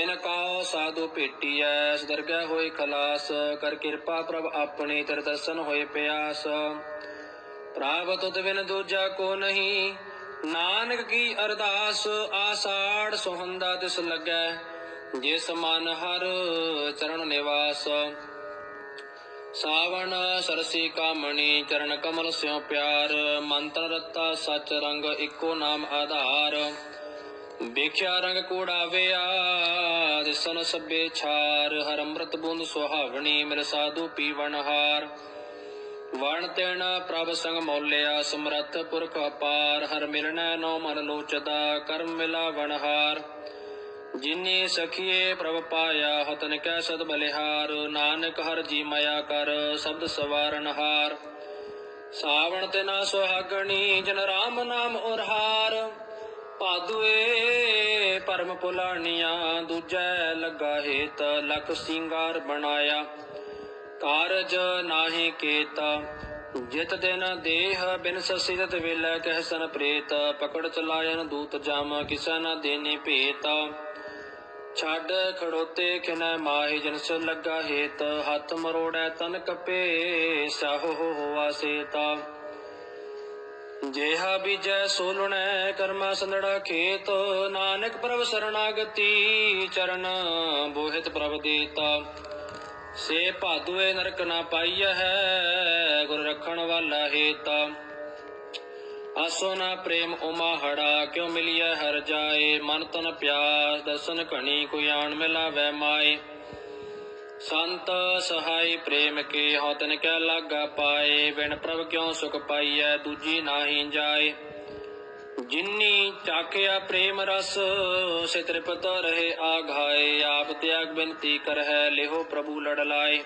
ਇਨ ਕਾ ਸਾਧੂ ਭੇਟੀਐ ਸਦਰਗਹਿ ਹੋਏ ਖਲਾਸ, ਕਰ ਕਿਰਪਾ ਪ੍ਰਭ ਆਪਣੀ ਤੇਰੇ ਦਰਸ਼ਨ ਹੋਏ ਪਿਆਸ। ਪ੍ਰਾਪ ਤੁਧ ਬਿਨ ਦੂਜਾ ਕੋ ਨਹੀਂ, ਨਾਨਕ ਕੀ ਅਰਦਾਸ, ਆਸਾੜ ਸੁਹੰਦਾ ਤਿਸ ਲੱਗੈ, ਜਿਸ ਮਨ ਹਰ ਚਰਨ ਨਿਵਾਸ। ਸਾਵਣ ਸਰਸੀ ਕਾਮਣੀ, ਚਰਨ ਕਮਲ ਸਿਉ ਪਿਆਰ, ਮੰਤਰ ਰਤਾ ਸਚ ਰੰਗ ਇੱਕੋ ਨਾਮ ਆਧਾਰ। ਵੇਖਿਆ ਰੰਗ ਕੋੜਾਵਿਆ ਦਿਸਨ ਸਭੇ ਛਾਰ, ਹਰ ਅੰਮ੍ਰਿਤ ਬੂੰਦ ਸੁਹਾਵਣੀ, ਮਿਲ ਸਾਧੂ ਪੀਵਨ ਹਾਰ। ਵਣ ਤੇਣ ਪ੍ਰਭ ਸੰਗ ਮੌਲਿਆ, ਸਮਰੱਥ ਪੁਰਖ ਅਪਾਰ, ਹਰ ਮਿਲਣੈ ਨੋ ਮਨ ਲੋਚਦਾ, ਕਰਮ ਮਿਲਾ ਵਣਹਾਰ। ਜਿਨੇ ਸਖੀਏ ਪ੍ਰਭ ਪਾਇਆ, ਹਤਨ ਕੈ ਸਦ ਬਲਿਹਾਰ, ਨਾਨਕ ਹਰ ਜੀ ਮਾਇਆ ਕਰ, ਸ਼ਬਦ ਸਵਾਰਨਹਾਰ ਸਾਵਣ ਤੇ ਨਾ ਸੁਹਾਗਣੀ, ਜਨ ਰਾਮ ਨਾਮ ਉਰਹਾਰ। ਭਾਦੁਏ ਪਰਮ ਪੁਲਾਣੀਆਂ ਦੂਜੈ ਲੱਗਾ ਹੇਤ, ਲਖ ਸਿੰਗਾਰ ਬਣਾਇਆ। ਕਾਰਜ ਨਾਹੀ ਕੀਤਾ, ਜਿਤ ਦਿਨ ਦੇਹ ਬਿਨ ਸਸਿਰਤ ਵੇਲੇ ਕਹਿਸਨ ਪ੍ਰੇਤ। ਪਕੜ ਚਲਾਇਨ ਦੂਤ ਜਾਮ, ਕਿਸੈ ਨ ਦੇਨੇ ਭੇਤ। ਛੱਡ ਖੜੋਤੇ ਖਿਨੈ ਮਾਹੀ, ਜਨਸ ਲੱਗਾ ਹੇਤ। ਹੱਥ ਮਰੋੜੈ ਤਨ ਕਪੇ ਸਾਹੋ ਹੋਵਾ ਸੇਤਾ। ਜੇਹਾ ਬੀਜੈ ਸੋਲਣੈ ਕਰਮਾ ਸੰਦੜਾ ਖੇਤ, ਨਾਨਕ ਪ੍ਰਭ ਸਰਣਾਗਤੀ ਚਰਨ ਬੋਹਿਤ ਪ੍ਰਭ ਦੇਤਾ। ਸੇ ਭਾਦੁਏ ਨਰਕ ਨਾ ਪਾਈਐ ਹੈ, ਗੁਰ ਰੱਖਣ ਵਾਲਾ ਹੇਤਾ। ਆਸੋ ਨਾ ਪ੍ਰੇਮ ਉਮਾ ਹੜਾ, ਕਿਉ ਮਿਲਿਆ ਹਰ ਜਾਏ। ਮਨ ਤਨ ਪਿਆਸ, ਦਰਸ਼ਨ ਘਣੀ ਕੋਈ ਆਣ ਮਿਲਾਵੈ ਮਾਏ। ਸੰਤ ਸਹਾਈ ਪ੍ਰੇਮ ਕੇ ਹਉ ਤਨ ਕੈ ਲਾਗਾ ਪਾਏ, ਬਿਨ ਪ੍ਰਭ ਕਿਉ ਸੁਖ ਪਾਈਐ, ਦੂਜੀ ਨਾਹੀ ਜਾਏ। ਜਿਨੀ ਚਾਖਿਆ ਪ੍ਰੇਮ ਰਸ, ਸੇ ਤ੍ਰਿਪਤ ਰਹੇ ਆਘਾਏ। ਆਪ ਤਿਆਗ ਬਿਨਤੀ ਕਰਹਿ, ਲਿਹੋ ਪ੍ਰਭੂ ਲੜ ਲਾਏ।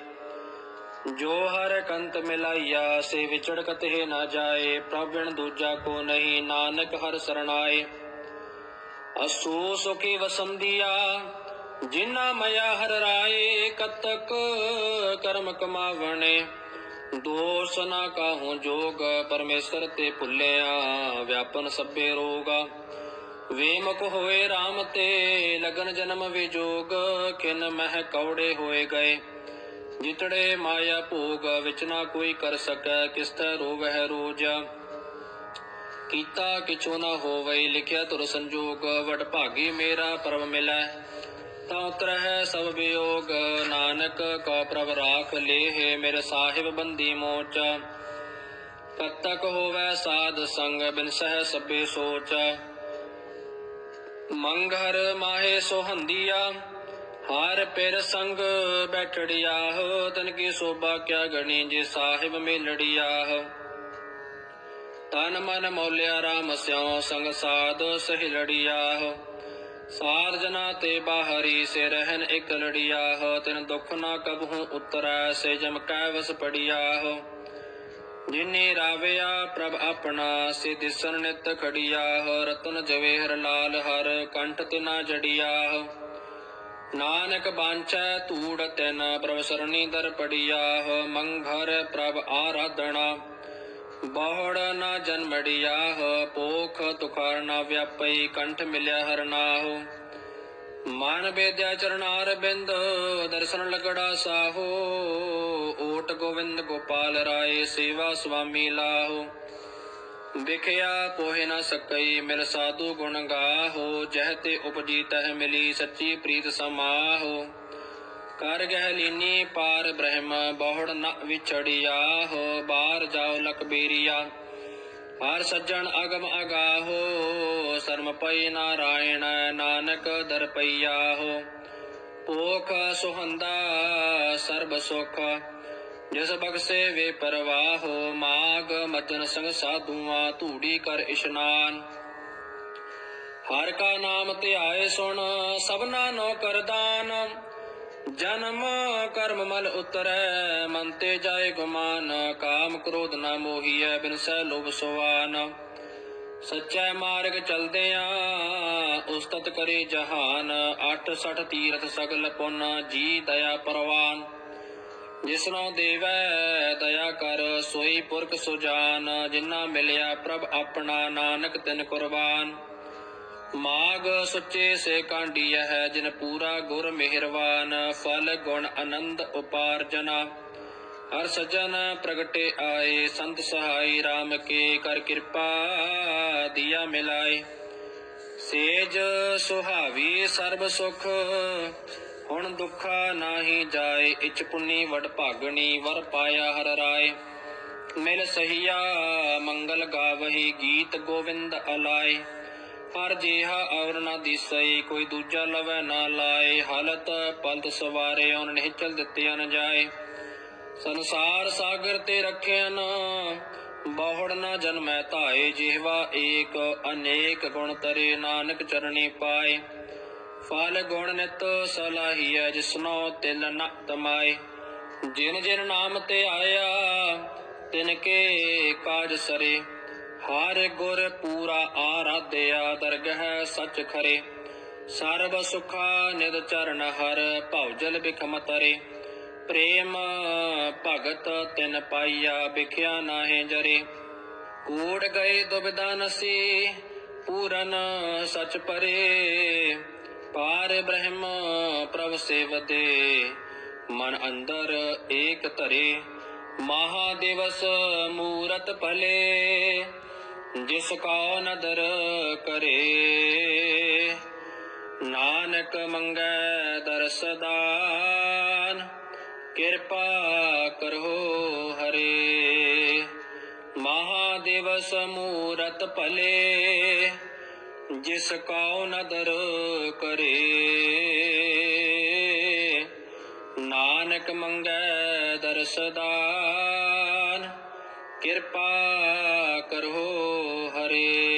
ਜੋ ਹਰ ਕੰਤ ਮਿਲਾਈਆ, ਸੇ ਵਿਚੜ ਕਤਹਿ ਨਾ ਜਾਏ। ਪ੍ਰਭ ਬਿਨ ਦੂਜਾ ਕੋ ਨਹੀਂ, ਨਾਨਕ ਹਰ ਸਰਣਾਏ। ਅਸੋ ਸੁਖੀ ਵਸੰਦੀਆ ਜਿਨਾ ਮਇਆ ਹਰ ਰਾਏ ਕਤਕ ਕਰਮ ਕਮਾਵਣੇ, ਦੋਸ ਨਾ ਕਾਹੂ ਜੋਗ, ਪਰਮੇਸ਼ਰ ਤੇ ਭੁੱਲਿਆ ਵਿਆਪਨ ਸਭੇ ਰੋਗ। ਵੇਮਕ ਹੋਏ RAM ਤੇ ਲਗਨ ਜਨਮ ਵਿਜੋਗ ਕਿਨ ਮਹਿ ਕੌੜੇ ਹੋਏ ਗਏ। ਜਿਤੜੇ ਮਾਇਆ ਭੋਗ, ਵਿਚ ਨਾ ਕੋਈ ਕਰ ਸਕੈ ਕਿਸ ਤੈ ਰੋਵਹਿ ਰੋਜ। ਕੀਤਾ ਕਿਛੋ ਨਾ ਹੋਵਈ ਲਿਖਿਆ ਤੁਰ ਸੰਜੋਗ ਵਡ ਭਾਗੀ ਮੇਰਾ ਪਰਮ ਮਿਲੈ। ਤਾਂ ਉਤਰਹਿ ਸਭ ਵਿਯੋਗ, ਨਾਨਕ ਕੋ ਪ੍ਰਭ ਰਾਖ ਲੇਹ ਮੇਰੇ ਸਾਹਿਬ ਬੰਦੀ ਮੋਚ। ਕਤਕ ਹੋਵੈ ਸਾਧ ਸੰਗ, ਬਿਨ ਸਹਿ ਸਭੇ ਸੋਚ। ਮੰਗਰ ਮਾਹੇ ਸੋਹੰਦੀਆ ਹਾਰ ਪਿਰ ਸੰਗ ਬੈਠੜਿਆ ਹੋ। ਤਨ ਕੀ ਸੋਭਾ ਕਿਆ ਗਣੀ ਜੇ ਸਾਹਿਬ ਮੇਲੜਿਆ ਹੋ। ਤਨ ਮਨ ਮੌਲਿਆ ਰਾਮ ਸਿਉ ਸੰਗ ਸਾਧ ਸਹਿਲੜਿਆ ਹੋ। ਸਾਰ ਜਨਾ ਤੇ ਬਾਹਰੀ ਸੇ ਰਹਿਨ ਇਕ ਲੜਿਆ ਤਿਨ ਦੁਖ ਨਾ ਕਬਹੂ, ਉਤਰੈ ਸੇ ਜਮ ਕੈ ਵਸ ਪੜਿਆ ਹੋ। ਜਿਨੇ ਰਾਵਿਆ ਪ੍ਰਭ ਆਪਣਾ, ਸੇ ਦਿਸਨ ਨਿਤ ਖੜਿਆ ਹੋ। ਰਤਨ ਜਵੇਹਰ ਲਾਲ ਹਰ, ਕੰਠ ਤਿਨਾ ਜੜਿਆ ਨਾਨਕ ਬਾਂਚੈ ਧੂੜ ਤਿਨ, ਪ੍ਰਭ ਸਰਣੀ ਦਰ ਪੜਿਆ ਮੰਘਰ ਪ੍ਰਭ ਆਰਾਧਣਾ ਬਹੁੜ ਨਾ ਜਨਮੜਿਆ ਹੋ ਪੋਖ ਤੁਖਾਰ ਨਾ ਵਿਆਪਈ, ਕੰਠ ਮਿਲਿਆ ਹਰ ਨਾਹੋ। ਮਨ ਬੇਦਿਆ ਚਰਨਾਰ ਬਿੰਦ, ਦਰਸ਼ਨ ਲਗੜਾ ਸਾਹੋ। ਓਟ ਗੋਵਿੰਦ ਗੋਪਾਲ ਰਾਏ, ਸੇਵਾ ਸੁਆਮੀ ਲਾਹੋ। ਵਿਖਿਆ ਪੋਹਿ ਨ ਸਕਈ, ਮਿਲ ਸਾਧੂ ਗੁਣ ਗਾਹੋ। ਜਹ ਤੇ ਉਪਜੀ ਤਹ ਮਿਲੀ, ਸੱਚੀ ਪ੍ਰੀਤ ਸਮਾਹੋ। ਕਰ ਗਹਿ ਲੀਨੀ ਪਾਰ ਬ੍ਰਹਮ, ਬਹੁੜ ਨ ਵਿਛੜਿਆ ਹੋ ਬਾਹਰ ਜਾਓ ਲਕਬੀਰੀਆ ਹਰ ਸੱਜਣ ਅਗਮ ਅਗਾਹੋ, ਸਰਮ ਪਈ ਨਾਰਾਇਣ, ਨਾਨਕ ਦਰ ਪਈਆ ਹੋ। ਪੋਖ ਸੁਹੰਦਾ, ਸਰਬ ਸੁਖ, ਜਿਸ ਬਖਸੇ ਵੇ ਪਰਵਾਹੋ, ਮਾਗ ਮਜਨ ਸੰਗ ਸਾਧੂਆਂ, ਧੂੜੀ ਕਰ ਇਸ਼ਨਾਨ। ਹਰ ਕਾ ਨਾਮ ਧਿਆਏ ਸੁਣ, ਸਭਨਾ ਨੋ ਕਰਦਾਨ। ਜਨਮ ਕਰਮ ਮਲ ਉਤਰੈ, ਮਨ ਤੇ ਜਾਏ ਗੁਮਾਨ, ਕਾਮ ਕ੍ਰੋਧ ਨਾ ਮੋਹੀਐ, ਬਿਨ ਸਹਿ ਲੋਭ ਸੁਆਨ। ਸੱਚੇ ਮਾਰਗ ਚਲਦਿਆਂ ਉਸਤਤ ਕਰੇ ਜਹਾਨ 86 ਤੀਰਥ ਸਗਲ ਪੁੰਨ, ਜੀ ਦਇਆ ਪਰਵਾਨ। ਜਿਸਨੋ ਦੇਵੈ, ਦਇਆ ਕਰ, ਸੋਈ ਪੁਰਖ ਸੁਜਾਨ ਜਿਨ੍ਹਾਂ ਮਿਲਿਆ ਪ੍ਰਭ ਆਪਣਾ ਨਾਨਕ ਤਿਨ ਕੁਰਬਾਨ। ਮਾਗ ਸੁੱਚੇ ਸੇ ਕਾਂਡੀਆ ਹੈ, ਜਿਨ ਪੂਰਾ ਗੁਰ ਮਿਹਰਵਾਨ, ਫਲ ਗੁਣ ਆਨੰਦ ਉਪਾਰਜਨਾ। ਹਰ ਸਜਨ ਪ੍ਰਗਟੇ ਆਏ, ਸੰਤ ਸਹਾਈ RAM ਕੇ ਕਰ ਕਿਰਪਾ ਦੀਆ ਮਿਲਾਏ। ਸੇਜ ਸੁਹਾਵੀ ਸਰਬ ਸੁਖ, ਹੁਣ ਦੁੱਖਾ ਨਾਹੀ ਜਾਏ ਇਚ ਪੁੰਨੀ ਵਡ ਭਾਗਣੀ ਵਰ ਪਾਇਆ ਹਰ ਰਾਏ। ਮਿਲ ਸਹੀਆ ਮੰਗਲ ਗਾਵਹੀ ਗੀਤ ਗੋਵਿੰਦ ਅਲਾਏ। ਪਰ ਜੀਹਾ ਔਰ ਨਾ ਦਿਸਈ, ਕੋਈ ਦੂਜਾ ਲਵੈ ਨਾ ਲਾਏ। ਹਾਲਤ ਪਲਤ ਸਵਾਰੇ ਉਹਨ ਨਿਹਚਲ ਦਿੱਤਿਆਂ ਨ ਜਾਏ। ਸੰਸਾਰ ਸਾਗਰ ਤੇ ਰੱਖਿਆ ਨਾ, ਬਹੁੜ ਨਾ ਜਨਮੈ ਧਾਏ। ਜਿਹਵਾ ਏਕ, ਅਨੇਕ ਗੁਣ ਤਰੇ, ਨਾਨਕ ਚਰਣੀ ਪਾਏ। ਫਲ ਗੁਣ ਨਿਤ ਸਲਾਹੀਐ, ਜਿਸਨੋ ਤਿਲ ਨ ਤਮਾਏ। ਜਿਨ ਜਿਨ ਨਾਮ ਤੇ ਆਇਆ, ਤਿਨ ਕੇ ਕਾਜ ਸਰੇ। ਹਰ ਗੁਰ ਪੂਰਾ ਆਰਾਧਿਆ, ਦਰਗਹਿ ਸਚ ਖਰੇ। ਸਰਬ ਸੁਖਾ ਨਿਦ ਚਰਨ ਹਰ ਭਉਜਲ ਬਿਖਮ ਤਰੇ। ਪ੍ਰੇਮ ਭਗਤ ਤਿਨ ਪਾਈਆ, ਬਿਖਿਆ ਨਾਹੇ ਜਰੇ। ਕੂੜ ਗਏ ਦੁਬਿਧਾ ਨਸੀ ਪੂਰਨ ਸਚ ਪਰੇ। ਪਾਰ ਬ੍ਰਹਮ ਪ੍ਰਭ ਸੇਵਦੇ, ਮਨ ਅੰਦਰ ਏਕ ਧਰੇ। ਮਹਾ ਦਿਵਸ ਮੂਰਤ ਭਲੇ ਜਿਸ ਕਾ ਨਦਰ ਕਰੇ, ਨਾਨਕ ਮੰਗੈ ਦਰਸਦਾਨ ਕਿਰਪਾ ਕਰੋ ਹਰੇ। ਮਹਾਦੇਵ ਦਿਵਸ ਮੂਰਤ ਭਲੇ, ਜਿਸ ਕਾ ਨਦਰ ਕਰੇ, ਨਾਨਕ ਮੰਗੈ ਦਰਸਦਾਨ ਕਿਰਪਾ ਕਰੋ ਹਰੇ